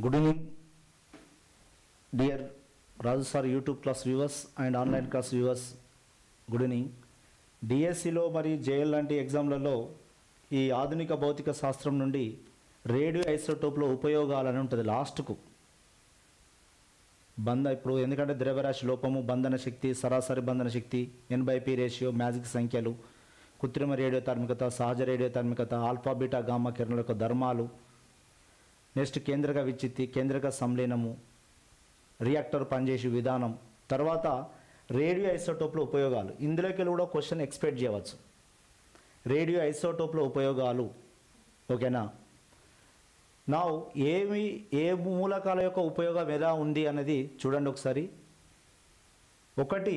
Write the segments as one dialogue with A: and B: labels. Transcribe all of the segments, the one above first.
A: Good evening dear Raju sir YouTube class viewers and online class viewers good evening డిఎస్సిలో మరి JL లాంటి ఎగ్జామ్లలో ఈ ఆధునిక భౌతిక శాస్త్రం నుండి రేడియో ఐసోటోప్లో ఉపయోగాలని ఉంటుంది లాస్ట్కు. బంధ ఇప్పుడు ఎందుకంటే ద్రవ్యరాశి లోపము బంధన శక్తి సరాసరి బంధన శక్తి ఎన్బైపీ రేషియో మ్యాజిక్ సంఖ్యలు కృత్రిమ రేడియో తార్మికత సహజ రేడియో తార్మికత ఆల్ఫాబీటా గామా కిరణాల యొక్క ధర్మాలు నెక్స్ట్ కేంద్రక విచ్చిత్తి కేంద్రక సంలీనము రియాక్టర్ పనిచేసే విధానం తర్వాత రేడియో ఐసోటోప్ల ఉపయోగాలు. ఇందులోకి కూడా క్వశ్చన్ ఎక్స్పెక్ట్ చేయవచ్చు. రేడియో ఐసోటోప్ల ఉపయోగాలు ఓకేనా? నా ఏమి ఏ మూలకాల యొక్క ఉపయోగం ఎలా ఉంది అనేది చూడండి ఒకసారి. ఒకటి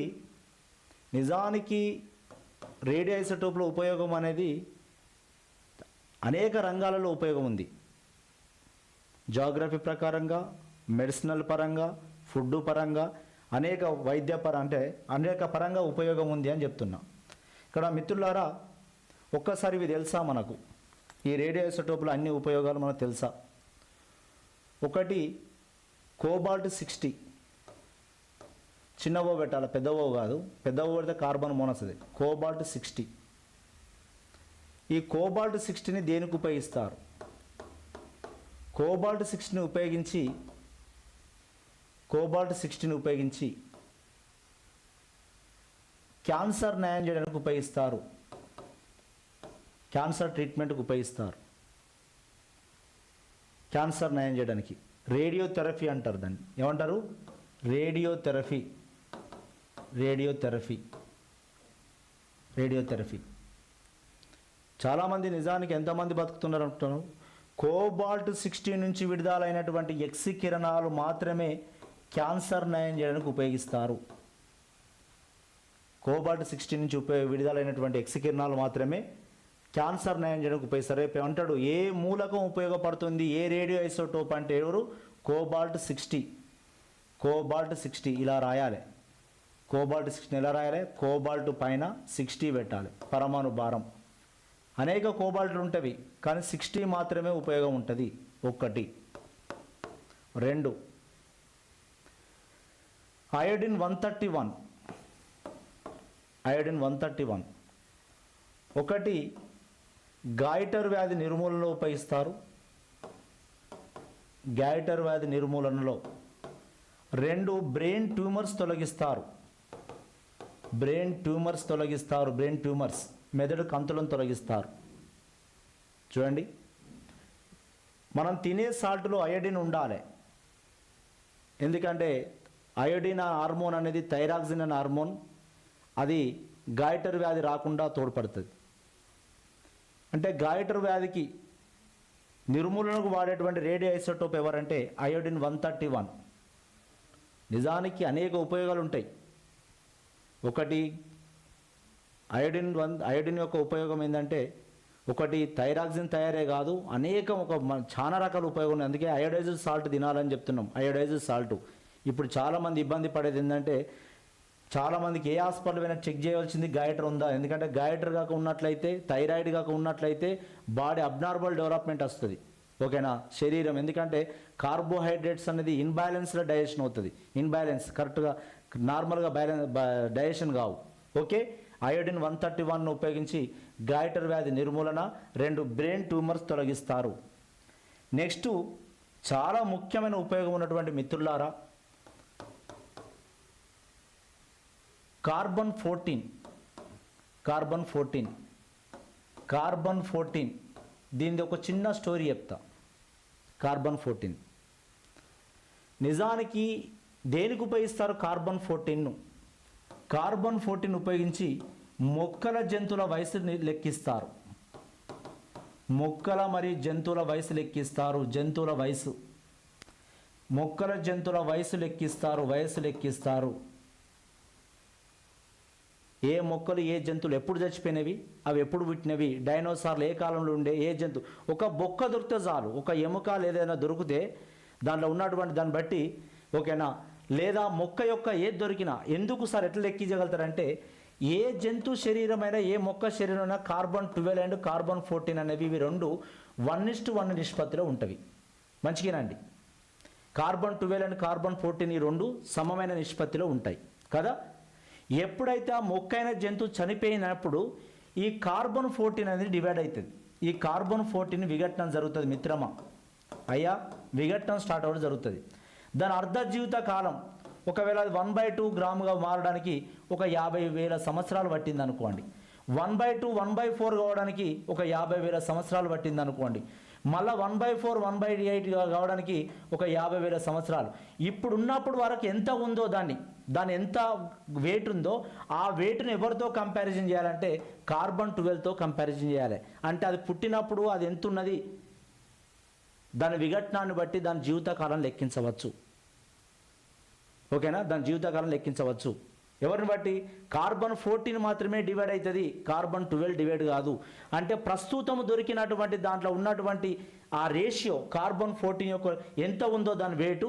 A: నిజానికి రేడియో ఐసోటోప్ల ఉపయోగం అనేది అనేక రంగాలలో ఉపయోగం ఉంది. జాగ్రఫీ ప్రకారంగా మెడిసినల్ పరంగా ఫుడ్ పరంగా అనేక వైద్య పర అంటే అనేక పరంగా ఉపయోగం ఉంది అని చెప్తున్నా. ఇక్కడ మిత్రులారా ఒక్కసారి ఇవి తెలుసా మనకు? ఈ రేడియోసోటోపుల అన్ని ఉపయోగాలు మనకు తెలుసా? ఒకటి కోబాల్ట్ సిక్స్టీ. చిన్నవో పెట్టాలి? పెద్దవో కాదు. పెద్దవో పెడితే కార్బన్ మోనస్తుంది కోబాల్ట్ సిక్స్టీ. ఈ కోబాల్ట్ సిక్స్టీని దేనికి ఉపయోగిస్తారు? కోబాల్ట్ సిక్స్టీని ఉపయోగించి కోబాల్ట్ సిక్స్టీని ఉపయోగించి క్యాన్సర్ నయం చేయడానికి ఉపయోగిస్తారు. క్యాన్సర్ ట్రీట్మెంట్కి ఉపయోగిస్తారు. క్యాన్సర్ నయం చేయడానికి. రేడియోథెరపీ అంటారు దాన్ని. ఏమంటారు? రేడియోథెరపీ. రేడియోథెరపీ. రేడియోథెరపీ. చాలామంది నిజానికి ఎంతమంది బతుకుతున్నారు అంటున్నారు? కోబాల్ట్ సిక్స్టీ నుంచి విడుదలైనటువంటి ఎక్స్ కిరణాలు మాత్రమే క్యాన్సర్ నయం చేయడానికి ఉపయోగిస్తారు. కోబాల్ట్ సిక్స్టీ నుంచి ఉపయోగ విడుదలైనటువంటి ఎక్స్ కిరణాలు మాత్రమే క్యాన్సర్ నయం చేయడానికి ఉపయోగిస్తారు. రేపు అంటాడు ఏ మూలకం ఉపయోగపడుతుంది? ఏ రేడియో ఐసోటోప్ అంటే ఎవరు? Cobalt sixty. కోబాల్ట్ సిక్స్టీ ఇలా రాయాలి. కోబాల్ట్ సిక్స్టీ ఎలా రాయాలి? కోబాల్ట్ పైన సిక్స్టీ పెట్టాలి. పరమాణు భారం. అనేక కోబాల్ట్లు ఉంటవి కానీ సిక్స్టీ మాత్రమే ఉపయోగం ఉంటుంది. ఒక్కటి. రెండు. Iodine one thirty one. Iodine one thirty one. ఒకటి గాయిటర్ వ్యాధి నిర్మూలనలో ఉపయోగిస్తారు. గాయిటర్ వ్యాధి నిర్మూలనలో. రెండు బ్రెయిన్ ట్యూమర్స్ తొలగిస్తారు. బ్రెయిన్ ట్యూమర్స్ తొలగిస్తారు బ్రెయిన్ ట్యూమర్స్. మెదడు కంతులను తొలగిస్తారు. చూడండి. మనం తినే సాల్ట్లో అయోడిన్ ఉండాలి. ఎందుకంటే అయోడిన్ హార్మోన్ అనేది థైరాక్సిన్ అనే హార్మోన్ అది గాయటర్ వ్యాధి రాకుండా తోడ్పడుతుంది. అంటే గాయటర్ వ్యాధికి నిర్మూలనకు వాడేటువంటి రేడియో ఐసోటోప్ ఎవరంటే అయోడిన్ వన్ థర్టీ వన్. నిజానికి అనేక ఉపయోగాలు ఉంటాయి. ఒకటి అయోడిన్ వన్ అయోడిన్ యొక్క ఉపయోగం ఏంటంటే ఒకటి థైరాక్సిన్ తయారే కాదు అనేకం ఒక చాలా రకాల ఉపయోగం ఉంది అందుకే అయోడైజ్డ్ సాల్ట్ తినాలని చెప్తున్నాం. Iodised salt. ఇప్పుడు చాలామంది ఇబ్బంది పడేది ఏంటంటే చాలామందికి ఏ హాస్పిటల్ అయినా చెక్ చేయవలసింది గాయటర్ ఉందా? ఎందుకంటే గాయటర్ కాక ఉన్నట్లయితే థైరాయిడ్ కాక ఉన్నట్లయితే బాడీ అబ్నార్మల్ డెవలప్మెంట్ వస్తుంది. ఓకేనా? శరీరం. ఎందుకంటే కార్బోహైడ్రేట్స్ అనేది ఇన్బ్యాలెన్స్లో డైజెషన్ అవుతుంది. ఇన్బ్యాలెన్స్. కరెక్ట్గా నార్మల్గా బ్యాలెన్స్ డైజెషన్ కావు. ఓకే? అయోడిన్ వన్ థర్టీ వన్ను ఉపయోగించి గాయటర్ వ్యాధి నిర్మూలన రెండు బ్రెయిన్ ట్యూమర్స్ తొలగిస్తారు. నెక్స్ట్ చాలా ముఖ్యమైన ఉపయోగం ఉన్నటువంటి మిత్రులారా carbon fourteen carbon fourteen carbon fourteen. దీనిది ఒక చిన్న స్టోరీ చెప్తా. Carbon fourteen. నిజానికి దేనికి ఉపయోగిస్తారు కార్బన్ ఫోర్టీన్ను? కార్బన్ ఫోర్టీన్ ఉపయోగించి మొక్కల జంతువుల వయసుని లెక్కిస్తారు. మొక్కల మరియు జంతువుల వయసు లెక్కిస్తారు జంతువుల వయసు. మొక్కల జంతువుల వయసు లెక్కిస్తారు వయసు లెక్కిస్తారు. ఏ మొక్కలు ఏ జంతువులు ఎప్పుడు చచ్చిపోయినవి అవి ఎప్పుడు పుట్టినవి డైనోసార్లు ఏ కాలంలో ఉండే ఏ జంతువు ఒక బొక్క దొరికితే చాలు ఒక ఎముక ఏదైనా దొరికితే దాంట్లో ఉన్నటువంటి దాన్ని బట్టి ఓకేనా లేదా మొక్క యొక్క ఏది దొరికినా ఎందుకు సార్ ఎట్లా లెక్కించగలుగుతారంటే ఏ జంతు శరీరమైనా ఏ మొక్క శరీరమైనా carbon twelve and carbon fourteen అనేవి ఇవి రెండు వన్ ఇస్టు వన్ నిష్పత్తిలో ఉంటవి. మంచిగానండి carbon twelve and carbon fourteen ఈ రెండు సమమైన నిష్పత్తిలో ఉంటాయి. కదా? ఎప్పుడైతే ఆ మొక్కైన జంతువు చనిపోయినప్పుడు ఈ కార్బన్ ఫోర్టీన్ అనేది డివైడ్ అవుతుంది ఈ కార్బన్ ఫోర్టీన్ విఘటన జరుగుతుంది మిత్రమా? అయ్యా విఘటన స్టార్ట్ అవ్వడం జరుగుతుంది. దాని అర్ధ జీవిత కాలం ఒకవేళ అది వన్ బై టూ గ్రాముగా మారడానికి ఒక యాభై వేల సంవత్సరాలు పట్టింది అనుకోండి. One by two one by four కావడానికి ఒక యాభై వేల సంవత్సరాలు పట్టింది అనుకోండి. మళ్ళీ one by four one by eight కావడానికి ఒక యాభై వేల సంవత్సరాలు. ఇప్పుడు ఉన్నప్పుడు వరకు ఎంత ఉందో దాన్ని దాని ఎంత వెయిట్ ఉందో ఆ వెయిట్ని ఎవరితో కంపారిజన్ చేయాలంటే కార్బన్ ట్వెల్వ్తో కంపారిజన్ చేయాలి. అంటే అది పుట్టినప్పుడు అది ఎంత ఉన్నది? దాని విఘటనాన్ని బట్టి దాని జీవితకాలం లెక్కించవచ్చు. ఓకేనా? దాని జీవితకాలం లెక్కించవచ్చు. ఎవరిని బట్టి? కార్బన్ ఫోర్టీన్ మాత్రమే డివైడ్ అవుతుంది కార్బన్ ట్వెల్వ్ డివైడ్ కాదు. అంటే ప్రస్తుతం దొరికినటువంటి దాంట్లో ఉన్నటువంటి ఆ రేషియో కార్బన్ ఫోర్టీన్ యొక్క ఎంత ఉందో దాని వెయిట్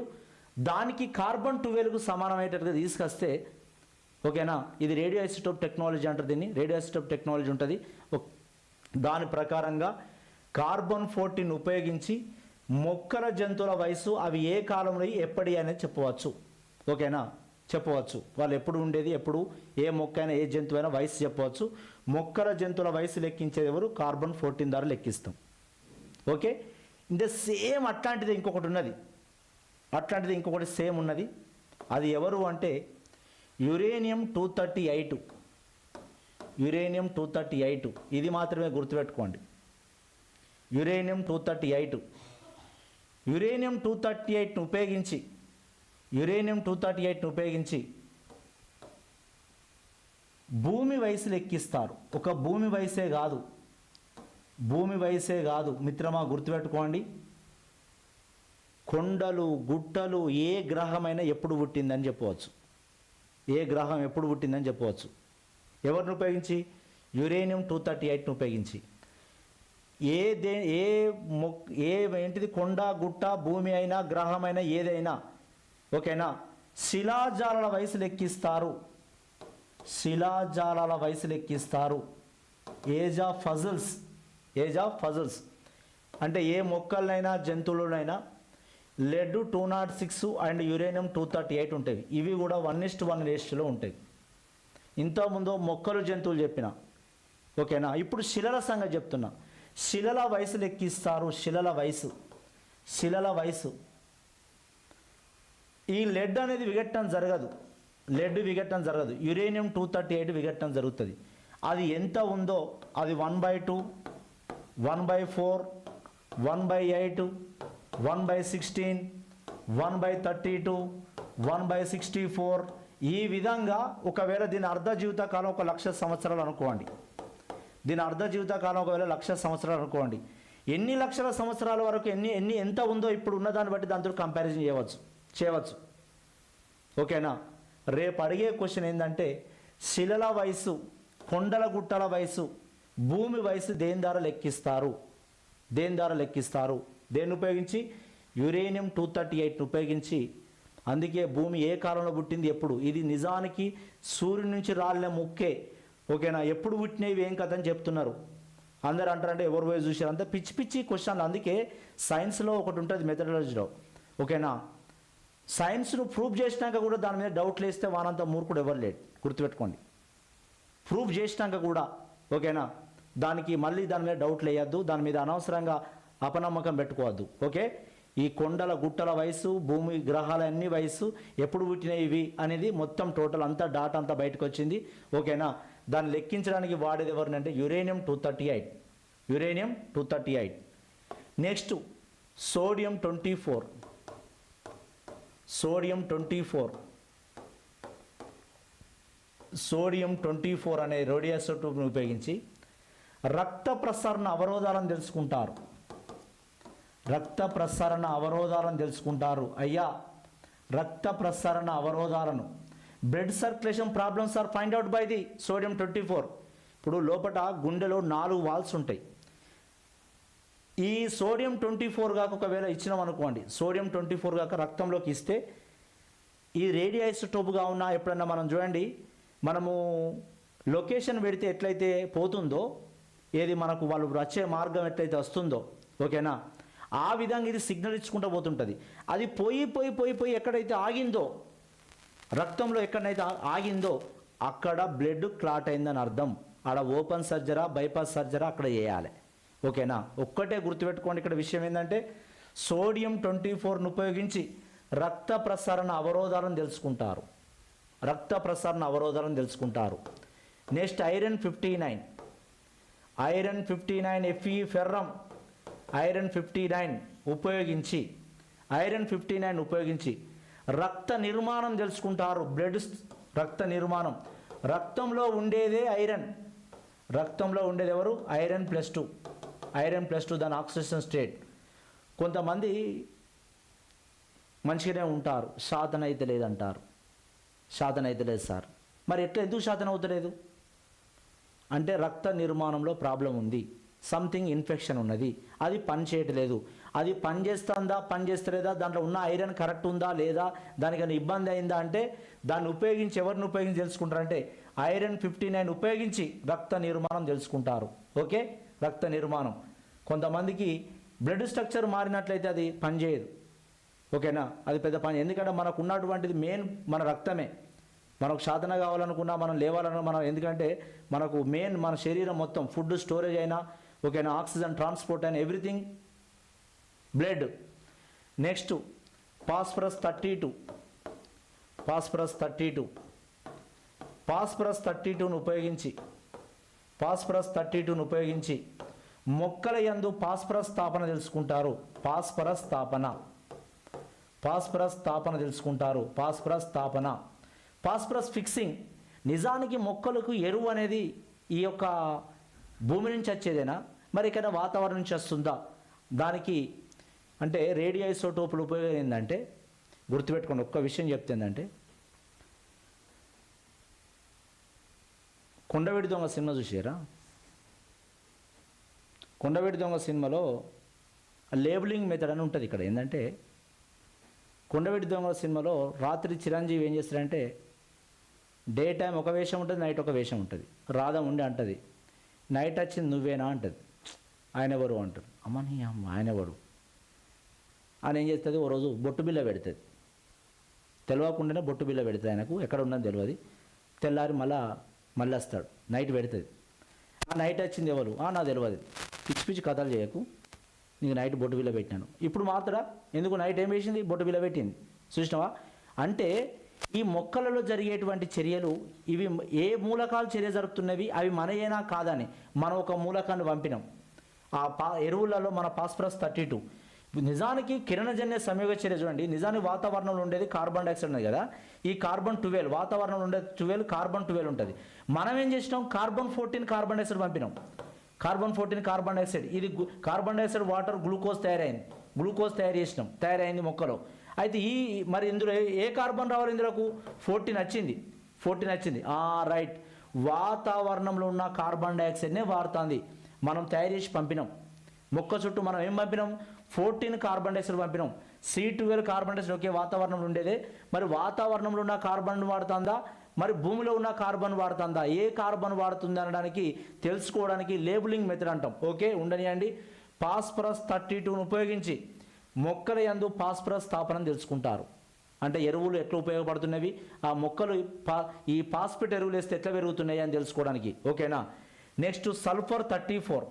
A: దానికి కార్బన్ ట్వెల్వ్కు సమానమయ్యేటట్టుగా తీసుకొస్తే ఓకేనా? ఇది రేడియో ఐసోటోప్ టెక్నాలజీ అంటారు దీన్ని. రేడియో ఐసోటోప్ టెక్నాలజీ ఉంటుంది. దాని ప్రకారంగా కార్బన్ ఫోర్టీన్ ఉపయోగించి మొక్కల జంతువుల వయసు అవి ఏ కాలంలో ఎప్పటి అనేది చెప్పవచ్చు. ఓకేనా? చెప్పవచ్చు. వాళ్ళు ఎప్పుడు ఉండేది ఎప్పుడు ఏ మొక్క అయినా ఏ జంతువు అయినా వయసు చెప్పవచ్చు. మొక్కల జంతువుల వయసు లెక్కించేది ఎవరు? కార్బన్ ఫోర్టీన్ ద్వారా లెక్కిస్తాం. ఓకే? ఇంత సేమ్ అట్లాంటిది ఇంకొకటి ఉన్నది. అట్లాంటిది ఇంకొకటి సేమ్ ఉన్నది. అది ఎవరు అంటే uranium two thirty eight. Uranium two thirty eight. ఇది మాత్రమే గుర్తుపెట్టుకోండి. Uranium two thirty eight. Uranium two thirty ఎయిట్ను ఉపయోగించి యురేనియం టూ థర్టీ ఎయిట్ను ఉపయోగించి భూమి వయసు లెక్కిస్తారు ఒక భూమి వయసే కాదు. భూమి వయసే కాదు. మిత్రమా గుర్తుపెట్టుకోండి. కొండలు గుట్టలు ఏ గ్రహమైనా ఎప్పుడు పుట్టిందని చెప్పవచ్చు. ఏ గ్రహం ఎప్పుడు పుట్టిందని చెప్పవచ్చు. ఎవరిని ఉపయోగించి? యురేనియం టూ థర్టీ ఎయిట్ను ఉపయోగించి. ఏ దే ఏ మొక్ ఏ ఏంటిది? కొండ గుట్ట భూమి అయినా గ్రహమైనా ఏదైనా ఓకేనా? శిలాజాల వయసు లెక్కిస్తారు శిలాజాలల వయసు లెక్కిస్తారు age of fossils age of fossils అంటే ఏ మొక్కలనైనా జంతువులనైనా lead two nought six and uranium two thirty eight ఉంటాయి. ఇవి కూడా వన్ ఇస్ట్ వన్ రేషియోలో ఉంటాయి. ఇంతకుముందు మొక్కలు జంతువులు చెప్పిన. ఓకేనా? ఇప్పుడు శిలల సంగతి చెప్తున్నా. శిలల వయసు లెక్కిస్తారు శిలల వయసు. శిలల వయసు. ఈ లెడ్ అనేది విగట్టడం జరగదు. లెడ్ విగట్టడం జరగదు. యురేనియం టూ థర్టీ ఎయిట్ విగట్టడం జరుగుతుంది. అది ఎంత ఉందో అది one by two one by four one by eight one by sixteen one by thirty two one by sixty four. ఈ విధంగా ఒకవేళ దీని అర్ధ జీవితకాలం ఒక లక్ష సంవత్సరాలు అనుకోండి. దీని అర్ధ జీవితకాలం ఒకవేళ లక్ష సంవత్సరాలు అనుకోండి. ఎన్ని లక్షల సంవత్సరాల వరకు ఎన్ని ఎన్ని ఎంత ఉందో ఇప్పుడు ఉన్నదాన్ని బట్టి దాంతో కంపారిజన్ చేయవచ్చు. చేయవచ్చు. ఓకేనా? రేపు అడిగే క్వశ్చన్ ఏంటంటే శిలల వయసు కొండల గుట్టల వయసు భూమి వయసు దేని ద్వారా లెక్కిస్తారు? దేని ద్వారా లెక్కిస్తారు? దేన్ని ఉపయోగించి? యురేనియం టూ థర్టీ ఎయిట్ని ఉపయోగించి. అందుకే భూమి ఏ కాలంలో పుట్టింది? ఎప్పుడు? ఇది నిజానికి సూర్యుడి నుంచి రాలిన ముక్కే. ఓకేనా? ఎప్పుడు పుట్టినవి? ఏం కథ అని చెప్తున్నారు. అందరు అంటారంటే ఎవరు పోయి చూసారు అంతా పిచ్చి పిచ్చి క్వశ్చన్లు. అందుకే సైన్స్లో ఒకటి ఉంటుంది మెథడాలజీలో ఓకేనా? సైన్స్ను ప్రూవ్ చేసినాక కూడా దాని మీద డౌట్లు వేస్తే వానంత మూర్ఖుడు ఎవరు లేడు. గుర్తుపెట్టుకోండి. ప్రూవ్ చేసినాక కూడా ఓకేనా? దానికి మళ్ళీ దాని మీద డౌట్లు వేయద్దు. దాని మీద అనవసరంగా అపనమ్మకం పెట్టుకోవద్దు. ఓకే? ఈ కొండల గుట్టల వయసు భూమి గ్రహాల అన్ని వయసు ఎప్పుడు పుట్టినవి ఇవి అనేది మొత్తం టోటల్ అంతా డాటా అంతా బయటకు వచ్చింది. ఓకేనా? దాన్ని లెక్కించడానికి వాడేది ఎవరినంటే uranium two thirty eight. Uranium two thirty eight. Next sodium twenty four. Sodium twenty four. Sodium twenty four అనే రేడియోసోటోప్ని ఉపయోగించి రక్త ప్రసరణ అవరోధాలను తెలుసుకుంటారు. రక్త ప్రసరణ అవరోధాలను తెలుసుకుంటారు. అయ్యా రక్త ప్రసరణ అవరోధాలను. Blood circulation problems are find out by the sodium twenty four. ఇప్పుడు లోపల గుండెలో నాలుగు వాల్స్ ఉంటాయి. ఈ సోడియం ట్వంటీ ఫోర్ కాక ఒకవేళ ఇచ్చినాం అనుకోండి సోడియం ట్వంటీ ఫోర్ కాక రక్తంలోకి ఇస్తే ఈ రేడియోఐసోటోప్గా ఉన్న ఎప్పుడన్నా మనం చూడండి మనము లొకేషన్ పెడితే ఎట్లయితే పోతుందో ఏది మనకు వాళ్ళు వచ్చే మార్గం ఎట్లయితే వస్తుందో ఓకేనా? ఆ విధంగా ఇది సిగ్నల్ ఇచ్చుకుంటూ పోతుంటుంది. అది పోయి పోయి పోయి పోయి ఎక్కడైతే ఆగిందో రక్తంలో ఎక్కడైతే ఆగిందో అక్కడ బ్లడ్ క్లాట్ అయిందని అర్థం. ఆడ ఓపెన్ సర్జరా బైపాస్ సర్జరా అక్కడ చేయాలి. ఓకేనా? ఒక్కటే గుర్తుపెట్టుకోండి ఇక్కడ విషయం ఏంటంటే సోడియం ట్వంటీ ఫోర్ను ఉపయోగించి రక్త ప్రసరణ అవరోధాలను తెలుసుకుంటారు. రక్త ప్రసరణ అవరోధాలను తెలుసుకుంటారు. Next iron fifty nine. Iron fifty nine F E ferrum iron fifty nine ఉపయోగించి ఐరన్ ఫిఫ్టీ నైన్ ఉపయోగించి రక్త నిర్మాణం తెలుసుకుంటారు. బ్లడ్ రక్త నిర్మాణం. రక్తంలో ఉండేదే ఐరన్. రక్తంలో ఉండేది ఎవరు? Iron plus two. Iron plus two దాని ఆక్సిజన్ స్టేట్. కొంతమంది మంచిగానే ఉంటారు. సాధన అయితే లేదంటారు. సాధన అయితే లేదు సార్. మరి ఎట్లా ఎందుకు శాతం అవుతలేదు? అంటే రక్త నిర్మాణంలో ప్రాబ్లం ఉంది. సంథింగ్ ఇన్ఫెక్షన్ ఉన్నది. అది పని చేయట్లేదు. అది పని చేస్తుందా పని చేస్తలేదా? దాంట్లో ఉన్న ఐరన్ కరెక్ట్ ఉందా లేదా? దానికైనా ఇబ్బంది అయిందా అంటే దాన్ని ఉపయోగించి ఎవరిని ఉపయోగించి తెలుసుకుంటారంటే ఐరన్ ఫిఫ్టీ నైన్ ఉపయోగించి రక్త నిర్మాణం తెలుసుకుంటారు. ఓకే? రక్త నిర్మాణం. కొంతమందికి బ్లడ్ స్ట్రక్చర్ మారినట్లయితే అది పనిచేయదు ఓకేనా? అది పెద్ద పని. ఎందుకంటే మనకు ఉన్నటువంటిది మెయిన్ మన రక్తమే. మనకు సాధన కావాలనుకున్నా మనం లేవాలన్నా మనం ఎందుకంటే మనకు మెయిన్ మన శరీరం మొత్తం ఫుడ్ స్టోరేజ్ అయినా ఓకేనా? ఆక్సిజన్ ట్రాన్స్పోర్ట్ అయినా everything blood. Next phosphorus thirty two. Phosphorus thirty two. Phosphorus thirty టూను ఉపయోగించి పాస్పరస్ థర్టీ టూను ఉపయోగించి మొక్కల యందు పాస్పరస్ స్థాపన తెలుసుకుంటారు. పాస్పరస్ స్థాపన. పాస్పరస్ స్థాపన తెలుసుకుంటారు. పాస్పరస్ స్థాపన. పాస్పరస్ ఫిక్సింగ్ నిజానికి మొక్కలకు ఎరువు అనేది ఈ యొక్క భూమి నుంచి వచ్చేదేనా? మరి ఇక్కడ వాతావరణం నుంచి వస్తుందా? దానికి అంటే రేడియో ఐసోటోపులు ఉపయోగం ఏంటంటే గుర్తుపెట్టుకోండి ఒక్క విషయం చెప్తుందంటే కొండవీడి దొంగ సినిమా చూసారా కొండవీడి దొంగ సినిమాలో లేబులింగ్ మెథడ్ అని ఉంటుంది ఇక్కడ. ఏంటంటే కొండవీడి దొంగ సినిమాలో రాత్రి చిరంజీవి ఏం చేస్తారంటే డే టైం ఒక వేషం ఉంటుంది నైట్ ఒక వేషం ఉంటుంది. రాధ ఉండి అంటది. నైట్ వచ్చింది నువ్వేనా అంటది. ఆయన ఎవరు అంటారు. అమ్మ నీ అమ్మ ఆయన ఎవరు? ఆయన ఏం చేస్తుంది? ఓ రోజు బొట్టు బిల్ల పెడుతుంది. తెలియకుండానే బొట్టు బిల్ల పెడుతుంది ఆయనకు. ఎక్కడ ఉన్నది తెలియదు తెల్లారి మళ్ళా మళ్ళీ వస్తాడు నైట్ పెడుతుంది. ఆ నైట్ వచ్చింది ఎవరు? ఆ తెలియదు పిచ్చి పిచ్చి కథలు చేయకు. నీకు నైట్ బొట్టు బిల్ల పెట్టినాను. ఇప్పుడు మాత్రం ఎందుకు నైట్ ఏం వేసింది బొట్టు బిల్ల పెట్టింది. చూసినావా? అంటే ఈ మొక్కలలో జరిగేటువంటి చర్యలు ఇవి ఏ మూలకాలు చర్య జరుపుతున్నవి? అవి మనయేనా కాదని మనం ఒక మూలకాన్ని పంపినాం. ఆ పా ఎరువులలో మన పాస్పరస్ థర్టీ టూ. నిజానికి కిరణజన్య సంయోగ చర్య చూడండి. నిజానికి వాతావరణంలో ఉండేది కార్బన్ డైఆక్సైడ్ ఉంది కదా. ఈ కార్బన్ ట్వెల్వ్ వాతావరణంలో ఉండే ట్వెల్వ్ కార్బన్ ట్వెల్వ్ ఉంటుంది. మనం ఏం చేసినాం? కార్బన్ ఫోర్టీన్ కార్బన్ డైఆక్సైడ్ పంపినాం. కార్బన్ ఫోర్టీన్ కార్బన్ డైఆక్సైడ్ ఇది కార్బన్ డైఆక్సైడ్ వాటర్ గ్లూకోజ్ తయారైంది. గ్లూకోజ్ తయారు చేసినాం. తయారైంది మొక్కలో. అయితే ఈ మరి ఇందులో ఏ- ఏ కార్బన్ రావాలి ఇందులోకు? ఫోర్టీన్ వచ్చింది. ఫోర్టీన్ వచ్చింది. ఆ రైట్ వాతావరణంలో ఉన్న కార్బన్ డైఆక్సైడ్నే వాడుతుంది. మనం తయారు చేసి పంపినాం. మొక్క చుట్టూ మనం ఏం పంపినాం? ఫోర్టీన్ కార్బన్ డైఆక్సైడ్ పంపినాం. సి ట్వెల్వ్ కార్బన్ డైఆక్సైడ్ ఒకే వాతావరణంలో ఉండేదే. మరి వాతావరణంలో ఉన్న కార్బన్ వాడుతుందా? మరి భూమిలో ఉన్న కార్బన్ వాడుతుందా? ఏ కార్బన్ వాడుతుంది అనడానికి తెలుసుకోవడానికి లేబులింగ్ మెథడ్ అంటాం. ఓకే ఉండనియండి. పాస్పరస్ థర్టీ టూను ఉపయోగించి మొక్కల యందు పాస్పరస్ స్థాపన తెలుసుకుంటారు. అంటే ఎరువులు ఎట్లా ఉపయోగపడుతున్నవి? ఆ మొక్కలు పా ఈ పాస్పేట్ ఎరువులు వేస్తే ఎట్లా పెరుగుతున్నాయి అని తెలుసుకోవడానికి. ఓకేనా? Next sulphur thirty four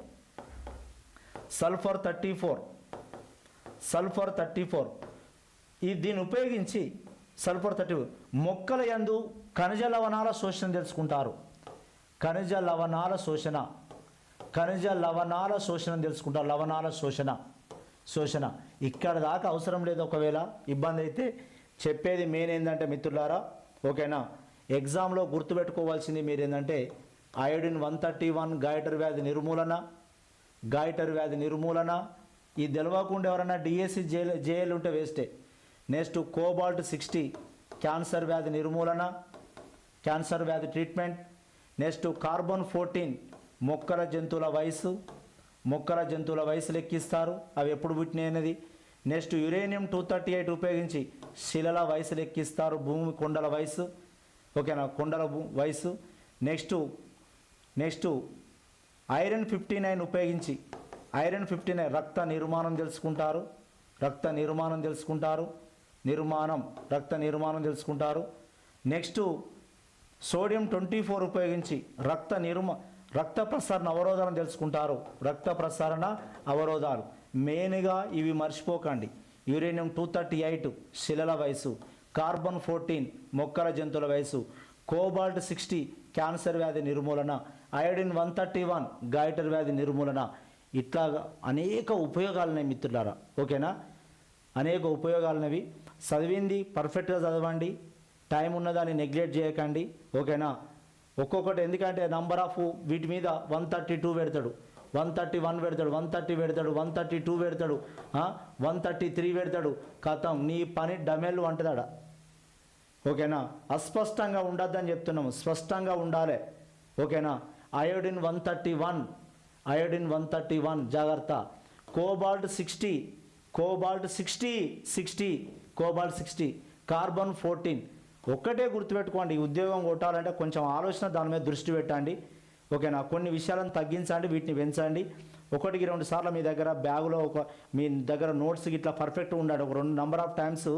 A: sulphur thirty four sulphur thirty four. ఈ దీన్ని ఉపయోగించి సల్ఫర్ థర్టీ మొక్కల యందు ఖనిజ లవణాల శోషణ తెలుసుకుంటారు. ఖనిజ లవణాల శోషణ. ఖనిజ లవణాల శోషణ తెలుసుకుంటారు. లవణాల శోషణ. శోషణ. ఇక్కడ దాకా అవసరం లేదు ఒకవేళ. ఇబ్బంది అయితే చెప్పేది మెయిన్ ఏంటంటే మిత్రులారా ఓకేనా? ఎగ్జామ్లో గుర్తుపెట్టుకోవాల్సింది మీరు ఏంటంటే iodine one thirty one goitre వ్యాధి నిర్మూలన గాయటర్ వ్యాధి నిర్మూలన ఈ తెలవకుండా ఎవరైనా డిఎస్సి జేఎల్ జేఎల్ ఉంటే వేస్టే నెక్స్ట్ కోబాల్ట్ సిక్స్టీ క్యాన్సర్ వ్యాధి నిర్మూలన క్యాన్సర్ వ్యాధి ట్రీట్మెంట్ నెక్స్ట్ కార్బన్ ఫోర్టీన్ మొక్కల జంతువుల వయసు మొక్కల జంతువుల వయసు లెక్కిస్తారు అవి ఎప్పుడు పుట్టినాయి అనేది. Next uranium two thirty eight ఉపయోగించి శిలల వయసు లెక్కిస్తారు భూమి కొండల వయసు ఓకేనా కొండల భూ- వయసు next next iron fifty nine ఉపయోగించి ఐరన్ ఫిఫ్టీన్ రక్త నిర్మాణం తెలుసుకుంటారు. రక్త నిర్మాణం తెలుసుకుంటారు. నిర్మాణం రక్త నిర్మాణం తెలుసుకుంటారు. నెక్స్ట్ సోడియం ట్వంటీ ఫోర్ ఉపయోగించి రక్త నిర్మ రక్త ప్రసరణ అవరోధాలను తెలుసుకుంటారు. రక్త ప్రసరణ అవరోధాలు. మెయిన్గా ఇవి మర్చిపోకండి. యురేనియం టూ థర్టీ ఎయిట్ శిలల వయసు కార్బన్ ఫోర్టీన్ మొక్కల జంతువుల వయసు కోబాల్ట్ సిక్స్టీ క్యాన్సర్ వ్యాధి నిర్మూలన iodine one thirty one goitre వ్యాధి నిర్మూలన ఇట్లాగా అనేక ఉపయోగాలున్నాయి మిత్రులారా. ఓకేనా? అనేక ఉపయోగాలున్నవి. చదివింది పర్ఫెక్ట్గా చదవండి. టైం ఉన్నదాన్ని నెగ్లెక్ట్ చేయకండి. ఓకేనా? ఒక్కొక్కటి ఎందుకంటే నంబర్ ఆఫ్ వీటి మీద వన్ థర్టీ టూ పెడతాడు. వన్ థర్టీ వన్ పెడతాడు. వన్ థర్టీ పెడతాడు. వన్ థర్టీ టూ పెడతాడు. వన్ థర్టీ త్రీ పెడతాడు. కథం నీ పని డమెల్ వంటదాడా ఓకేనా? అస్పష్టంగా ఉండద్దని చెప్తున్నాము. స్పష్టంగా ఉండాలి. ఓకేనా? Iodine one thirty one. Iodine one thirty one జాగ్రత్త. Cobalt sixty cobalt sixty sixty cobalt sixty carbon fourteen ఒక్కటే గుర్తుపెట్టుకోండి ఉద్యోగం కొట్టాలంటే కొంచెం ఆలోచన దాని మీద దృష్టి పెట్టండి. ఓకేనా? కొన్ని విషయాలను తగ్గించండి వీటిని పెంచండి. ఒకటికి రెండు సార్లు మీ దగ్గర బ్యాగులో ఒక మీ దగ్గర నోట్స్ ఇట్లా పర్ఫెక్ట్గా ఉండాలి. ఒక రెండు నెంబర్ ఆఫ్ టైమ్స్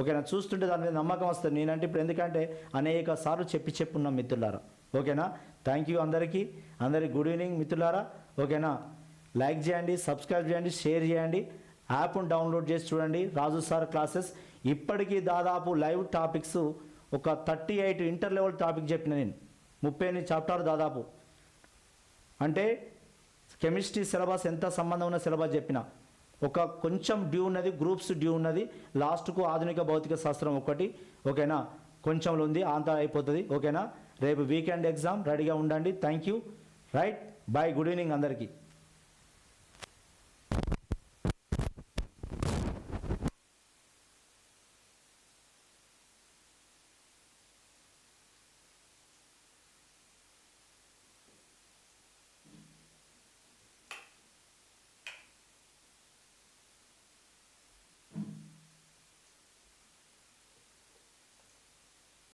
A: ఓకేనా? చూస్తుంటే దాని మీద నమ్మకం వస్తుంది. నేనంటే ఇప్పుడు ఎందుకంటే అనేక సార్లు చెప్పి చెప్పున్నాం మిత్రులారా. ఓకేనా? థ్యాంక్ యూ అందరికీ. అందరికి గుడ్ ఈవినింగ్ మిత్రులారా. ఓకేనా? లైక్ చేయండి సబ్స్క్రైబ్ చేయండి షేర్ చేయండి. యాప్ను డౌన్లోడ్ చేసి చూడండి. Raju sir classes. ఇప్పటికీ దాదాపు లైవ్ టాపిక్స్ ఒక thirty eight inter level topic చెప్పిన నేను. ముప్పై ఎనిమిది చాప్టర్ దాదాపు. అంటే కెమిస్ట్రీ సిలబస్ ఎంత సంబంధం ఉన్న సిలబస్ చెప్పిన. ఒక కొంచెం డ్యూ ఉన్నది గ్రూప్స్ డ్యూ ఉన్నది. లాస్ట్కు ఆధునిక భౌతిక శాస్త్రం ఒకటి. ఓకేనా? కొంచెంలో ఉంది అంతా అయిపోతుంది. ఓకేనా? రేపు వీకెండ్ ఎగ్జామ్ రెడీగా ఉండండి. Thank you. Right? Bye good evening అందరికీ.